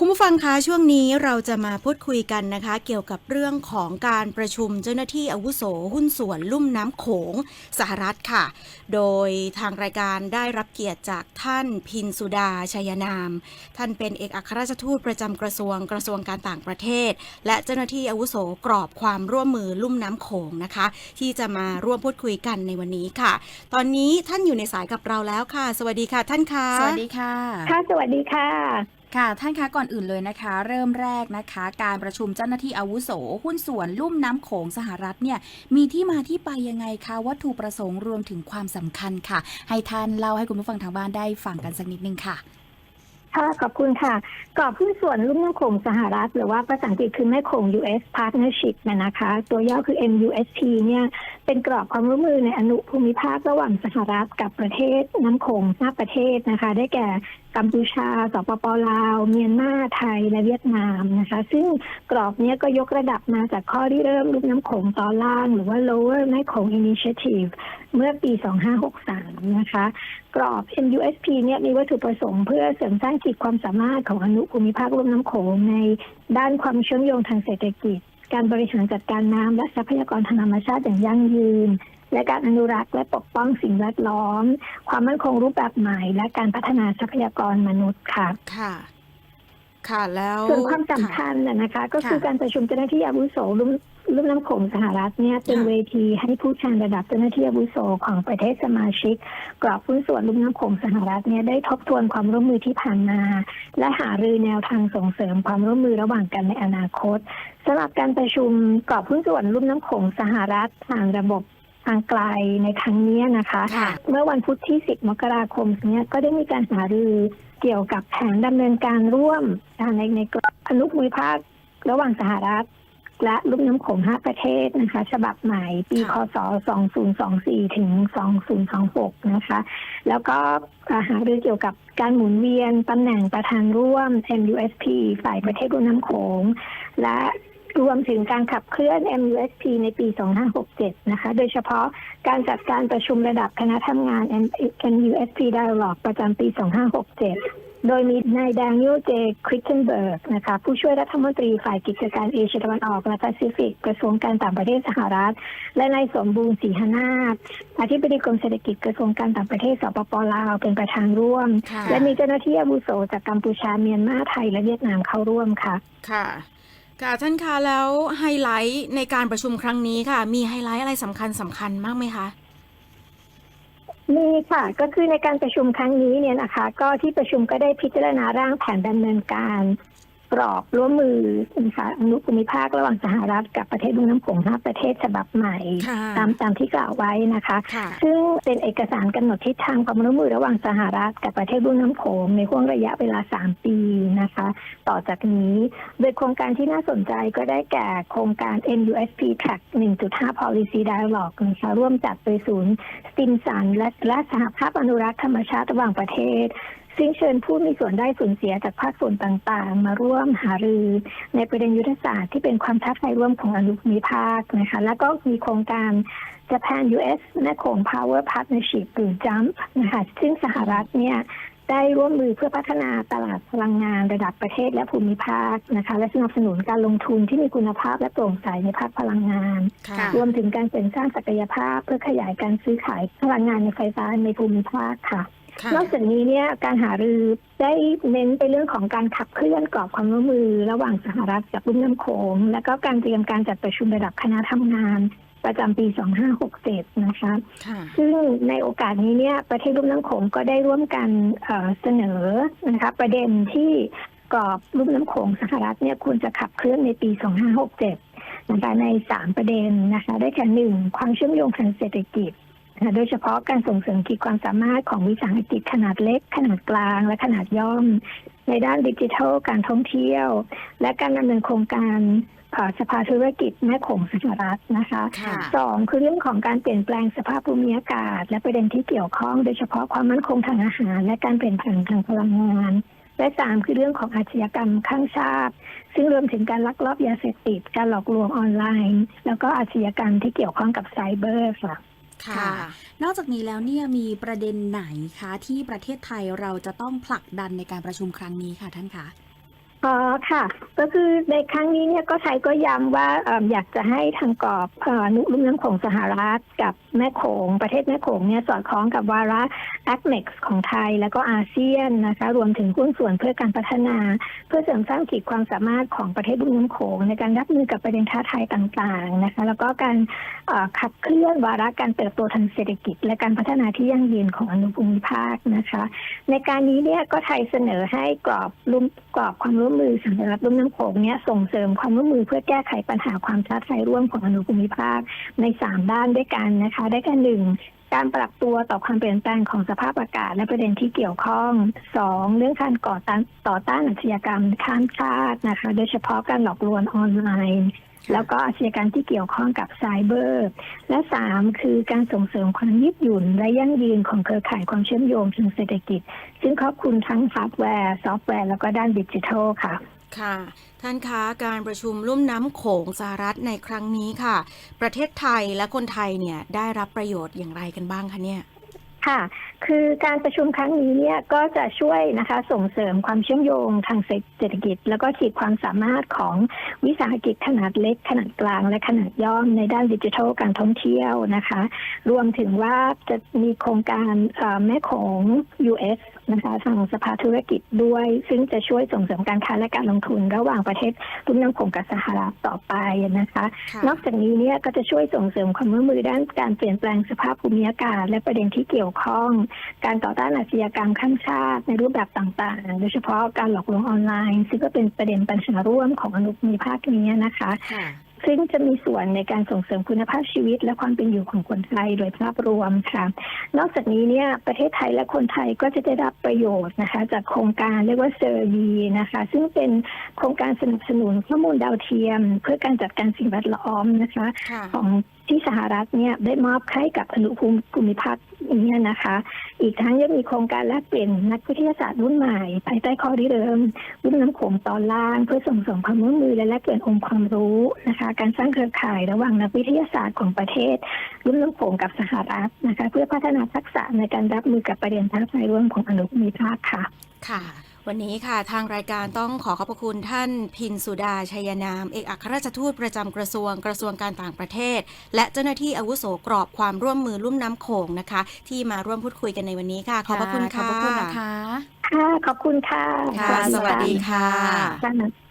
คุณผู้ฟังคะช่วงนี้เราจะมาพูดคุยกันนะคะ เกี่ยวกับเรื่องของการประชุมเจ้าหน้าที่อาวุโสหุ้นส่วนลุ่มน้ำโขงสหรัฐค่ะ โดยทางรายการได้รับเกียรติจากท่านพินสุดาชัยนาม ท่านเป็นเอกอัครราชทูตประจำกระทรวงกระทรวงการต่างประเทศ และเจ้าหน้าที่อาวุโสกรอบความร่วมมือลุ่มน้ำโขงนะคะ ที่จะมาร่วมพูดคุยกันในวันนี้ค่ะ ตอนนี้ท่านอยู่ในสายกับเราแล้วค่ะ สวัสดีค่ะท่านคะสวัสดีค่ะ ค่ะสวัสดีค่ะค่ะท่านคะก่อนอื่นเลยนะคะ เริ่มแรกนะคะ การประชุมเจ้าหน้าที่อาวุโส หุ้นส่วนลุ่มน้ำโขงสหรัฐเนี่ยมีที่มาที่ไปยังไงคะวัตถุประสงค์รวมถึงความสำคัญค่ะ ให้ท่านเล่าให้คุณผู้ฟังทางบ้านได้ฟังกันสักนิดนึงค่ะค่ะขอบคุณค่ะกรอบหุ้นส่วนลุ่มน้ำโขงสหรัฐ หรือว่าภาษาอังกฤษคือแม่โขง US Partnership นะนะคะ ตัวย่อคือ MUSP เนี่ย เป็นกรอบความร่วมมือในอนุภูมิภาคระหว่างสหรัฐกับประเทศน้ำโขงหน้าประเทศนะคะ ได้แก่กัมพูชา สปปลาว เมียนมา ไทย และเวียดนามนะคะ ซึ่งกรอบนี้ก็ยกระดับมาจากข้อที่เริ่มลุ่มน้ำโขงตอนล่าง หรือว่า Lower แม่โขง Initiative เมื่อปี 2563 นะคะ กรอบ MUSP เนี่ยมีวัตถุประสงค์เพื่อเสริมสร้างขีดความสามารถของอนุภูมิภาคลุ่มน้ำโขงในด้านความเชื่อมโยงทางเศรษฐกิจ การบริหารจัดการน้ำและทรัพยากรทางธรรมชาติอย่างยั่งยืน และการอนุรักษ์และปกป้องสิ่งแวดล้อม ความมั่นคงรูปแบบใหม่ และการพัฒนาทรัพยากรมนุษย์ค่ะค่ะค่ะแล้วส่วนความสำคัญนะนะคะ ก็คือค่ะการประชุมเจ้าหน้าที่อาวุโส รุ่มรุ่มน้ำโขงสหรัฐเนี่ยเป็นค่ะเวทีให้ผู้แทนระดับเจ้าหน้าที่อาวุโสของประเทศสมาชิก กรอบหุ้นส่วนรุ่มน้ำโขงสหรัฐเนี่ยได้ทบทวนความร่วมมือที่ผ่านมา และหารือแนวทางส่งเสริมความร่วมมือระหว่างกันในอนาคตสำหรับการประชุมกรอบหุ้นส่วนรุ่มน้ำโขงสหรัฐทางระบบทางไกลในครั้งนี้นะคะค่ะเมื่อวันพุธที่ 10 มกราคมเนี้ยก็ได้มีการหารือเกี่ยวกับแผนดำเนินการร่วมในในกรอบอนุภูมิภาคระหว่างสหรัฐ และลุ่มน้ำโขง5ประเทศนะคะ ฉบับใหม่ปีคค่ะศ2024 ถึง 2026 นะคะ แล้วก็หารือเกี่ยวกับการหมุนเวียนตำแหน่งประธานร่วม MUSP ฝ่ายประเทศรุ่มน้ำโขง และรวมถึงการขับเคลื่อน MUSP ในปี 2567 นะคะ โดยเฉพาะการจัดการประชุมระดับคณะทำงาน MUSP Dialogue ประจำปี 2567 โดยมีนายแดเนียลเจคริกเทนเบิร์กนะคะผู้ช่วยรัฐมนตรีฝ่ายกิจการเอเชียตะวันออกและแปซิฟิกกระทรวงการต่างประเทศสหรัฐ และนายสมบูรณ์ศรีหนาถอธิบดีกรมเศรษฐกิจกระทรวงการต่างประเทศสปปลาวเป็นประธานร่วมค่ะและมีเจ้าหน้าที่อาวุโสจากกัมพูชาเมียนมาไทยและเวียดนามเข้าร่วมค่ะ ค่ะค่ะท่านคะแล้วไฮไลท์ในการประชุมครั้งนี้ค่ะ มีไฮไลท์อะไรสำคัญสำคัญมากไหมคะ มีค่ะ ก็คือในการประชุมครั้งนี้เนี่ยนะคะ ก็ที่ประชุมก็ได้พิจารณาร่างแผนดำเนินการ กรอบร่วมมือนะคะอนุภูมิภาคระหว่างสหรัฐกับประเทศลุ่มน้ำโขงห้าประเทศฉบับใหม่ ค่ะตามตามที่กล่าวไว้นะคะ ค่ะ ซึ่งเป็นเอกสารกำหนดทิศทางความร่วมมือระหว่างสหรัฐกับประเทศรุ่มน้ำโขงในห่วงระยะเวลา 3 ปีนะคะ ต่อจากนี้โดยโครงการที่น่าสนใจก็ได้แก่โครงการ MUSP Track 1.5 Policy Dialogue นะคะร่วมจัดโดยศูนย์สติมสันและและสหภาพอนุรักษ์ธรรมชาติระหว่างประเทศ ซึ่งเชิญผู้มีส่วนได้ส่วนเสียจากภาคส่วนต่างๆ มาร่วมหารือ ในประเด็นยุทธศาสตร์ที่เป็นความท้าทายร่วมของอนุภูมิภาคนะคะ แล้วก็มีโครงการ Japan US แม่โขง Power Partnership หรือ JUMP นะคะซึ่งสหรัฐเนี่ยได้ร่วมมือเพื่อพัฒนาตลาดพลังงานระดับประเทศและภูมิภาคนะคะ และสนับสนุนการลงทุนที่มีคุณภาพและโปร่งใสในภาคพลังงาน รวมถึงการเสริมสร้างศักยภาพ เพื่อขยายการซื้อขายพลังงานในไฟฟ้าในภูมิภาคค่ะ นอกจากนี้เนี่ยการหารือได้เน้นไปเรื่องของการขับเคลื่อนกรอบความร่วมมือ ระหว่างสหรัฐกับลุ่มน้ำโขงและก็การเตรียมการจัดประชุมระดับคณะทำงานประจำปี 2567 นะคะค่ะซึ่งในโอกาสนี้เนี่ย ประเทศลุ่มน้ำโขงก็ได้ร่วมกันเอ่อเสนอนะคะประเด็นที่กรอบลุ่มน้ำโขงสหรัฐเนี่ยควรจะขับเคลื่อนในปี 2567 นะคะใน 3 ประเด็นนะคะ ได้แก่หนึ่งความเชื่อมโยงทางเศรษฐกิจนะคะ โดยเฉพาะการส่งเสริมขีดความสามารถของวิสาหกิจขนาดเล็ก ขนาดกลาง และขนาดย่อม ในด้านดิจิทัล การท่องเที่ยว และการดำเนินโครงการเอ่อสภาธุรกิจแม่โขงสหรัฐนะคะค่ะสองคือเรื่องของการเปลี่ยนแปลงสภาพภูมิอากาศ และประเด็นที่เกี่ยวข้อง โดยเฉพาะความมั่นคงทางอาหาร และการเปลี่ยนแปลงทางพลังงาน และสามคือเรื่องของอาชญากรรมข้างชาติ ซึ่งรวมถึงการลักลอบยาเสพติด การหลอกลวงออนไลน์ แล้วก็อาชญากรรมที่เกี่ยวข้องกับไซเบอร์ค่ะ ค่ะ นอกจากนี้แล้วเนี่ยมีประเด็นไหนคะที่ประเทศไทยเราจะต้องผลักดันในการประชุมครั้งนี้ค่ะท่านคะ อ๋อค่ะ ก็คือในครั้งนี้เนี่ยก็ไทยก็ย้ำว่าออยากจะให้ทางกรอบอนุลุ่มน้ำโขงสหรัฐกับแม่โขงประเทศแม่โขงเนี่ยสอดคล้องกับวาระ a c m e x ของไทยแล้วก็อาเซียนนะคะ รวมถึงหุ้นส่วนเพื่อการพัฒนา เพื่อเสริมสร้างขีดความสามารถของประเทศลุ่มน้ำโขงในการรับมือกับประเด็นท้าทายต่างๆนะคะ แล้วก็การขับเคลื่อนวาระการเติบโตทางเศรษฐกิจ และการพัฒนาที่ยั่งยืนของอนุภูมิภาคนะคะ ในการนี้เนี่ยก็ไทยเสนอให้กรอบร่มกรอบความร่วมมือสหรัฐร่วมน้ำโขงเนี่ยส่งเสริมความร่วมมือเพื่อแก้ไขปัญหาความท้าทายร่วมของอนุภูมิภาคในสามด้านด้วยกันนะคะ ได้แก่หนึ่งการปรับตัวต่อความเปลี่ยนแปลงของสภาพอากาศและประเด็นที่เกี่ยวข้องสองเรื่องการก่อต้านต่อต้านอาชญากรรมข้ามชาตินะคะ โดยเฉพาะการหลอกลวงออนไลน์ แล้วก็อาชญากรรมที่เกี่ยวข้องกับไซเบอร์ และสามคือการส่งเสริมความยืดหยุ่นและยั่งยืนของเครือข่ายความเชื่อมโยงทางเศรษฐกิจ ซึ่งครอบคลุมทั้งฮาร์ดแวร์ซอฟต์แวร์แล้วก็ด้านดิจิทัลค่ะค่ะ ท่านคะการประชุมลุ่มน้ำโขงสหรัฐในครั้งนี้ค่ะ ประเทศไทยและคนไทยเนี่ยได้รับประโยชน์อย่างไรกันบ้างคะเนี่ย ค่ะ คือการประชุมครั้งนี้เนี่ยก็จะช่วยนะคะส่งเสริมความเชื่อมโยงทางเศรษฐกิจ แล้วก็ขีดความสามารถของวิสาหกิจขนาดเล็ก ขนาดกลาง และขนาดย่อมในด้านดิจิทัลการท่องเที่ยวนะคะ รวมถึงว่าจะมีโครงการเอ่อแม่ของ US นะคะทางสภาธุรกิจด้วย ซึ่งจะช่วยส่งเสริมการค้าและการลงทุนระหว่างประเทศรุ่มน้ำโขงกับสหรัฐต่อไปนะคะค่ะนอกจากนี้เนี่ยก็จะช่วยส่งเสริมความร่วมมือด้านการเปลี่ยนแปลงสภาพภูมิอากาศและประเด็นที่เกี่ยวข้อง การต่อต้านอาชญากรรมข้ามชาติในรูปแบบต่างๆ โดยเฉพาะการหลอกลวงออนไลน์ ซึ่งก็เป็นประเด็นปัญหาร่วมของอนุภูมิภาคนี้นะคะค่ะซึ่งจะมีส่วนในการส่งเสริมคุณภาพชีวิต และความเป็นอยู่ของคนไทยโดยภาพรวมค่ะ นอกจากนี้เนี่ยประเทศไทยและคนไทยก็จะได้รับประโยชน์นะคะ จากโครงการเรียกว่าเซอร์วีนะคะ ซึ่งเป็นโครงการสนับสนุนข้อมูลดาวเทียม เพื่อการจัดการสิ่งแวดล้อมนะคะค่ะของที่สหรัฐเนี่ยได้มอบให้กับอนุภูมิภูมิภาค นี้นะคะ อีกทั้งยังมีโครงการแลกเปลี่ยนนักวิทยาศาสตร์รุ่นใหม่ภายใต้ข้อริเริ่มรุ่นน้ำโขงตอนล่าง เพื่อส่งเสริมความร่วมมือและแลกเปลี่ยนองค์ความรู้นะคะ การสร้างเครือข่ายระหว่างนักวิทยาศาสตร์ของประเทศ รุ่นน้ำโขงกับสหรัฐนะคะ เพื่อพัฒนาทักษะในการรับมือกับประเด็นท้าทายร่วมของอนุภูมิภาคค่ะ ค่ะ วันนี้ค่ะทางรายการต้องขอขอบพระคุณท่านพินสุดาชัยนาม เอกอัครราชทูตประจำกระทรวงกระทรวงการต่างประเทศ และเจ้าหน้าที่อาวุโสกรอบความร่วมมือลุ่มน้ำโขงนะคะ ที่มาร่วมพูดคุยกันในวันนี้ค่ะ ขอบพระคุณขอบค่ะพระคุณนะคะค่ะขอบคุณค่ะ ค่ะ สวัสดีค่ะค่ะ